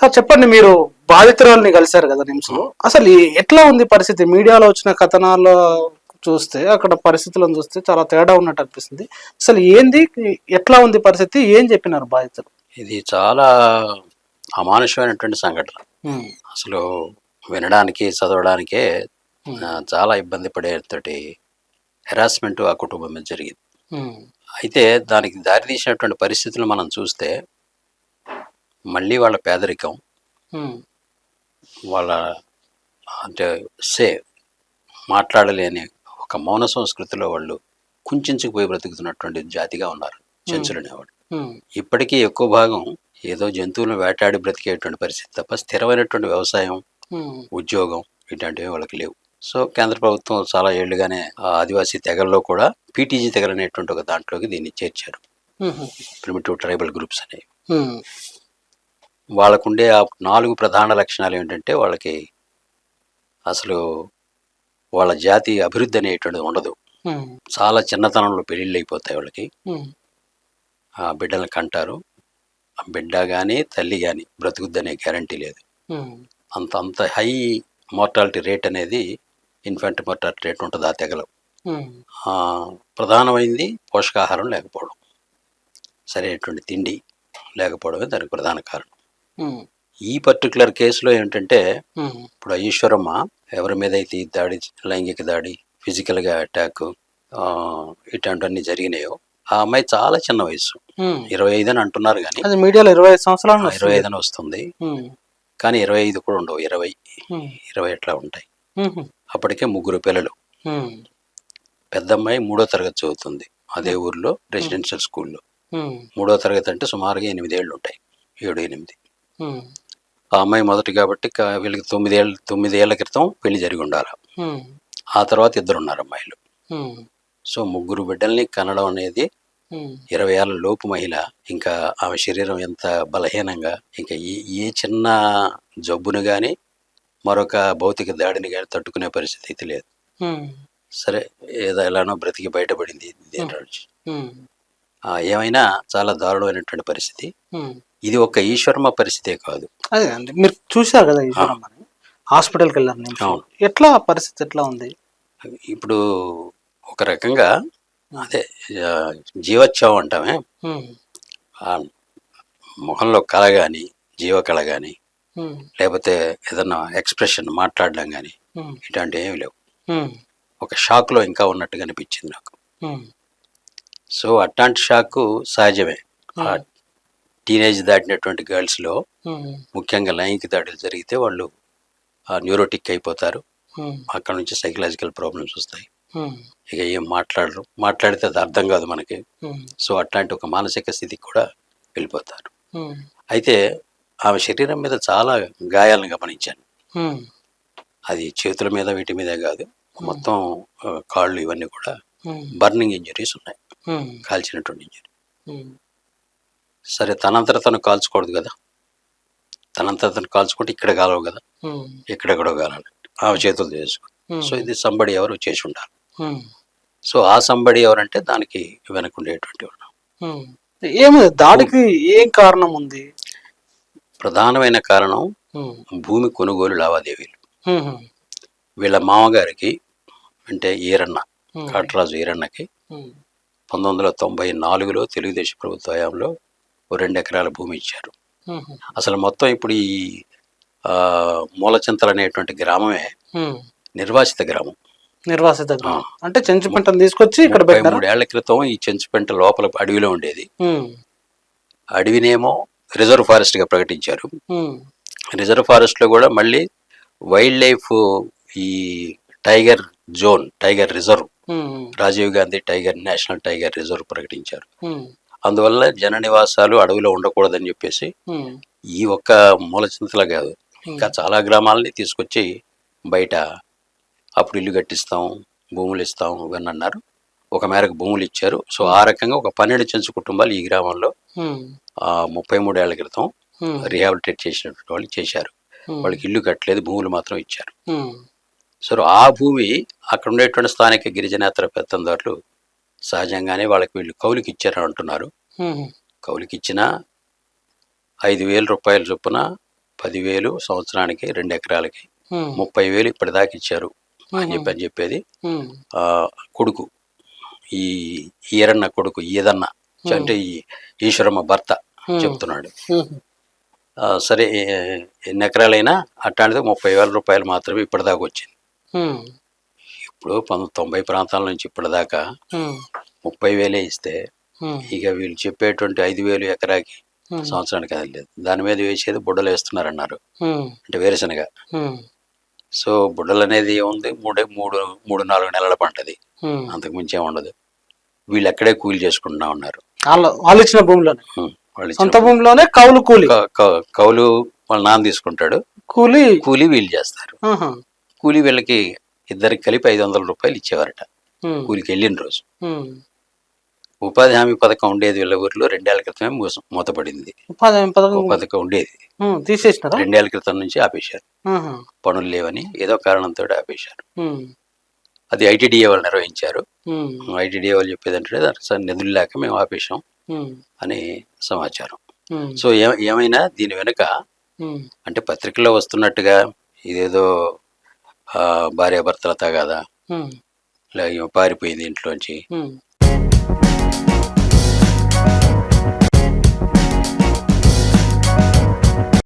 Sir చెప్పండి మీరు బాధితురాల్ని కలిశారు కదా నిమ్స్లో అసలు ఎట్లా ఉంది పరిస్థితి? మీడియాలో వచ్చిన కథనాలు చూస్తే అక్కడ పరిస్థితులను చూస్తే చాలా తేడా ఉన్నట్టు అనిపిస్తుంది. అసలు ఏంది ఎట్లా ఉంది పరిస్థితి? ఏం చెప్పినారు బాధితులు? ఇది చాలా అమానుషమైనటువంటి సంఘటన. అసలు వినడానికి చదవడానికే చాలా ఇబ్బంది పడేటటువంటి హెరాస్మెంట్ ఆ కుటుంబం మీద జరిగింది. అయితే దానికి దారితీసినటువంటి పరిస్థితులు మనం చూస్తే మళ్ళీ వాళ్ళ పేదరికం వాళ్ళ అంటే సే మాట్లాడలేని ఒక మౌన సంస్కృతిలో వాళ్ళు కుంచుకుపోయి బ్రతుకుతున్నటువంటి జాతిగా ఉన్నారు చెంచులు అనేవాళ్ళు ఇప్పటికీ ఎక్కువ భాగం ఏదో జంతువులను వేటాడి బ్రతికేటువంటి పరిస్థితి తప్ప స్థిరమైనటువంటి వ్యవసాయం ఉద్యోగం ఇట్లాంటివి వాళ్ళకి లేవు. సో కేంద్ర ప్రభుత్వం చాలా ఏళ్ళుగానే ఆదివాసీ తెగల్లో కూడా పీటీజీ తెగలు అనేటువంటి ఒక దాంట్లోకి దీన్ని చేర్చారు. ప్రిమిటివ్ ట్రైబల్ గ్రూప్స్ అనేవి. వాళ్ళకుండే ఆ నాలుగు ప్రధాన లక్షణాలు ఏంటంటే వాళ్ళకి అసలు వాళ్ళ జాతి అభివృద్ధి అనేటువంటిది ఉండదు. చాలా చిన్నతనంలో పెళ్ళిళ్ళు అయిపోతాయి వాళ్ళకి ఆ బిడ్డలను కంటారు. ఆ బిడ్డ కానీ తల్లి కానీ బ్రతుకుద్దనే గ్యారంటీ లేదు. అంత అంత హై మోర్టాలిటీ రేట్ అనేది ఇన్ఫెంట్ మోర్టాలిటీ రేట్ ఉంటుంది ఆ తెగలో. ప్రధానమైంది పోషకాహారం లేకపోవడం. సరైనటువంటి తిండి లేకపోవడమే దానికి ప్రధాన కారణం. ఈ పర్టికులర్ కేసులో ఏంటంటే ఇప్పుడు ఈశ్వరమ్మ ఎవరి మీద అయితే ఈ దాడి లైంగిక దాడి ఫిజికల్గా అటాక్ ఇట్లాంటివన్నీ జరిగినాయో ఆ అమ్మాయి చాలా చిన్న వయసు ఇరవై ఐదు అని అంటున్నారు కానీ అది మీడియాలో ఇరవై ఐదు సంవత్సరాలు ఇరవై ఐదు అని వస్తుంది. కానీ ఇరవై ఐదు కూడా ఉండవు. ఇరవై ఇరవై ఎట్లా ఉంటాయి. అప్పటికే ముగ్గురు పిల్లలు. పెద్ద అమ్మాయి మూడో తరగతి చదువుతుంది. అదే ఊర్లో రెసిడెన్షియల్ స్కూల్లో మూడో తరగతి అంటే సుమారుగా ఎనిమిదేళ్ళు ఉంటాయి. ఏడు ఎనిమిది. ఆ అమ్మాయి మొదటి కాబట్టి వీళ్ళకి తొమ్మిదేళ్ళ తొమ్మిదేళ్ళ క్రితం పెళ్ళి జరిగి ఉండాలి. ఆ తర్వాత ఇద్దరు ఉన్నారు అమ్మాయిలు సో ముగ్గురు బిడ్డల్ని కనడం అనేది ఇరవై ఏళ్ళ లోపు మహిళ ఇంకా ఆమె శరీరం ఎంత బలహీనంగా ఇంకా ఏ చిన్న జబ్బును కానీ మరొక భౌతిక దాడిని కానీ తట్టుకునే పరిస్థితి అయితే లేదు. సరే ఏదో ఎలానో బ్రతికి బయటపడింది ఏమైనా చాలా దారుణమైనటువంటి పరిస్థితి. ఇది ఒక ఈశ్వర్మ పరిస్థితే కాదు. అదే అండి. మీరు చూశారు కదా ఈ చూడమని హాస్పిటల్కి వెళ్ళారు అవును. ఎట్లా పరిస్థితి ఎట్లా ఉంది? ఇప్పుడు ఒక రకంగా అదే ఆ, జీవోత్సవం అంటామే. ఆ ముఖంలో కళ కానీ జీవకళ కానీ లేకపోతే ఏదన్నా ఎక్స్ప్రెషన్ మాట్లాడడం కానీ ఇట్లాంటివి ఏమి లేవు. ఒక షాక్లో ఇంకా ఉన్నట్టుగా అనిపించింది నాకు. సో అట్లాంటి షాక్ సహజమే. ఆ టీనేజ్ దాటినటువంటి గర్ల్స్లో ముఖ్యంగా లైంగిక దాడులు జరిగితే వాళ్ళు న్యూరోటిక్ అయిపోతారు. అక్కడ నుంచి సైకలాజికల్ ప్రాబ్లమ్స్ వస్తాయి. ఇక ఏం మాట్లాడరు. మాట్లాడితే అది అర్థం కాదు మనకి. సో అట్లాంటి ఒక మానసిక స్థితికి కూడా వెళ్ళిపోతారు. అయితే ఆమె శరీరం మీద చాలా గాయాలను గమనించాను. అది చేతుల మీద వీటి మీదే కాదు. మొత్తం కాళ్ళు ఇవన్నీ కూడా బర్నింగ్ ఇంజరీస్ ఉన్నాయి. కాల్చినటువంటి ఇంజరీ. సరే తనంతట తను కాల్చుకోవద్దు కదా. తనంతట తను కాల్చుకుంటే ఇక్కడ కాలవు కదా. ఇక్కడ కూడా కాలాలి ఆమె చేతులు చేసుకో. సో ఇది సంబడి ఎవరు చేసి ఉండాలి. సో ఆ సంబడి ఎవరంటే దానికి వెనకుండేటువంటి ఏమి దాడికి ఏం కారణం ఉంది? ప్రధానమైన కారణం భూమి కొనుగోలు లావాదేవీలు. వీళ్ళ మామగారికి అంటే ఈరన్న కాటరాజు ఈరన్నకి పంతొమ్మిది వందల తొంభై నాలుగులో తెలుగుదేశం ప్రభుత్వ హయాంలో ఓ రెండు ఎకరాల భూమి ఇచ్చారు. అసలు మొత్తం ఇప్పుడు ఈ మూలచింతలు అనేటువంటి గ్రామమే నిర్వాసిత గ్రామం. నిర్వాసిత గ్రామం. అంటే చెంచు పంటను తీసుకొచ్చి ఇక్కడ మూడేళ్ళ క్రితం ఈ చెంచుపెంట లోపల అడవిలో ఉండేది. అడవినేమో రిజర్వ్ ఫారెస్ట్గా ప్రకటించారు. రిజర్వ్ ఫారెస్ట్లో కూడా మళ్ళీ వైల్డ్ లైఫ్ ఈ tiger zone tiger reserve Rajiv Gandhi tiger national tiger reserve ప్రకటించారు. అందువల్ల జన నివాసాలు అడవిలో ఉండకూడదని చెప్పేసి ఈ ఒక్క మూలచింతల కాదు. ఇంకా చాలా గ్రామాలని తీసుకొచ్చి బయట అప్పుడు ఇల్లు కట్టిస్తాం భూములు ఇస్తాం ఇవన్నీ అన్నారు. ఒక మేరకు భూములు ఇచ్చారు. సో ఆ రకంగా ఒక పన్నెండు చెంచు కుటుంబాలు ఈ గ్రామంలో ఆ ముప్పై మూడేళ్ళ క్రితం రిహాబిలిటేట్ చేసినటువంటి వాళ్ళు చేశారు. వాళ్ళకి ఇల్లు కట్టలేదు భూములు మాత్రం ఇచ్చారు. సో ఆ భూమి అక్కడ ఉండేటువంటి స్థానిక గిరిజనేతర పెత్తందారులు సహజంగానే వాళ్ళకి వీళ్ళు కౌలుకి ఇచ్చారని అంటున్నారు. కౌలుకి ఇచ్చిన ఐదు వేల రూపాయల చొప్పున పదివేలు సంవత్సరానికి రెండు ఎకరాలకి ముప్పై వేలు ఇప్పటిదాకా ఇచ్చారు. అని. చెప్పి అని చెప్పేది. కొడుకు. ఈ ఈరన్న కొడుకు ఈదన్న. అంటే ఈ ఈశ్వరమ్మ భర్త. చెప్తున్నాడు. సరే ఎన్ని ఎకరాలైనా అట్లాంటిది ముప్పై వేల రూపాయలు మాత్రమే ఇప్పటిదాకా వచ్చింది. ఇప్పుడు పంతొమ్మిది తొంభై ప్రాంతాల నుంచి ఇప్పటిదాకా ముప్పై వేలే ఇస్తే ఇక వీళ్ళు చెప్పేటువంటి ఐదు వేలు ఎకరాకి. సంవత్సరానికి అది లేదు. దాని మీద వేసేది బుడ్డలు వేస్తున్నారన్నారు. ఉమ్, అంటే వేరుశనగ. సో బుడ్డలు అనేది ఏముంది? మూడే మూడు మూడు నాలుగు నెలల పంటది. అంతకు మించి ఉండదు. వీళ్ళు ఎక్కడే కూలి చేసుకుంటా ఉన్నారు. వాళ్ళ ఇచ్చిన భూమిలోనే. సొంత భూమిలోనే కౌలు కూలి. కౌలు వాళ్ళ నాన్న తీసుకుంటాడు. కూలి కూలి వీళ్ళు చేస్తారు. కూలి వీళ్ళకి ఇద్దరికి కలిపి ఐదు వందల రూపాయలు ఇచ్చేవారట. కూలికి వెళ్ళిన రోజు. ఉపాధి హామీ పథకం ఉండేది వీళ్ళ ఊరిలో రెండేళ్ళ క్రితమే మూతపడింది. ఉపాధి హామీ పథకం పథకం ఉండేది. తీసేసినారా? రెండేళ్ళ క్రితం నుంచి ఆపేశారు. పనులు లేవని ఏదో కారణంతో ఆపేశారు. అది ఐటీడీఏ వాళ్ళు నిర్వహించారు. ఐటీడీఏ వాళ్ళు చెప్పేదంటే దానికి స- నిధులు లేక మేము ఆపేశాం అని సమాచారం. సో ఏ ఏమైనా దీని వెనుక అంటే పత్రికల్లో వస్తున్నట్టుగా ఇదేదో భార్యాభర్తల తగాదా పారిపోయింది ఇంట్లోంచి.